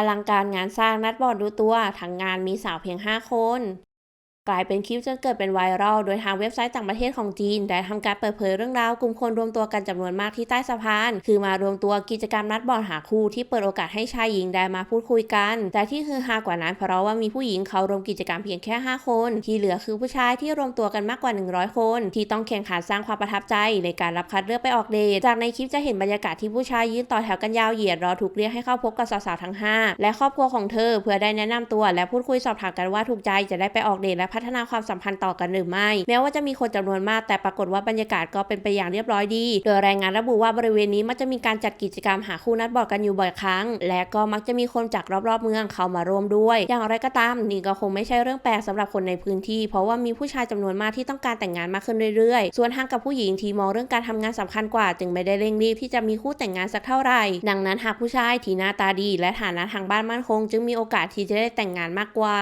อลังการงานสร้างนัดบอดดูตัวทั้งงานมีสาวเพียง 5 คน กลายเป็นคลิปจนเกิดเป็นไวรัล โดยทางเว็บไซต์ต่างประเทศของจีน ได้ทำการเปิดเผยเรื่องราวกลุ่มคนรวมตัวกันจำนวนมากที่ใต้สะพาน คือมารวมตัวกิจกรรมนัดบอลหาคู่ที่เปิดโอกาสให้ชายหญิงได้มาพูดคุยกัน แต่ที่คือฮากว่านั้นเพราะว่ามีผู้หญิงเขารวมกิจกรรมเพียงแค่ 5 คน ที่เหลือคือผู้ชายที่รวมตัวกันมากกว่า 100 คน ที่ต้องแข่งขันสร้างความประทับใจในการรับคัดเลือกไปออกเดท จากในคลิปจะเห็นบรรยากาศที่ผู้ชายยืนต่อแถวกันยาวเหยียดรอถูกเรียกให้เข้าพบกับสาวๆทั้งห้าและครอบครัวของเธอ เพื่อได้แนะนำตัว และพูดคุยสอบถามกันว่าถูกใจจะได้ไปออกเดทและพัฒนาความสัมพันธ์ต่อกันหรือไม่ แม้ว่าจะมีคนจำนวนมาก แต่ปรากฏว่าบรรยากาศก็เป็นไปอย่างเรียบร้อยดี โดยรายงานระบุว่าบริเวณนี้มักจะมีการจัดกิจกรรมหาคู่นัดบอลกันอยู่บ่อยครั้ง และก็มักจะมีคนจากรอบๆเมืองเข้ามาร่วมด้วย อย่างไรก็ตามนี่ก็คงไม่ใช่เรื่องแปลกสำหรับคนในพื้นที่ เพราะว่ามีผู้ชายจำนวนมากที่ต้องการแต่งงานมากขึ้นเรื่อยๆ ส่วนทางกับผู้หญิงที่มองเรื่องการทำงานสำคัญกว่า จึงไม่ได้เร่งรีบที่จะมีคู่แต่งงานสักเท่าไหร่ ดังนั้นหากผู้ชายที่หน้าตาดี และฐานะทางบ้านมั่นคง จึงมีโอกาสที่จะได้แต่งงานมากกว่า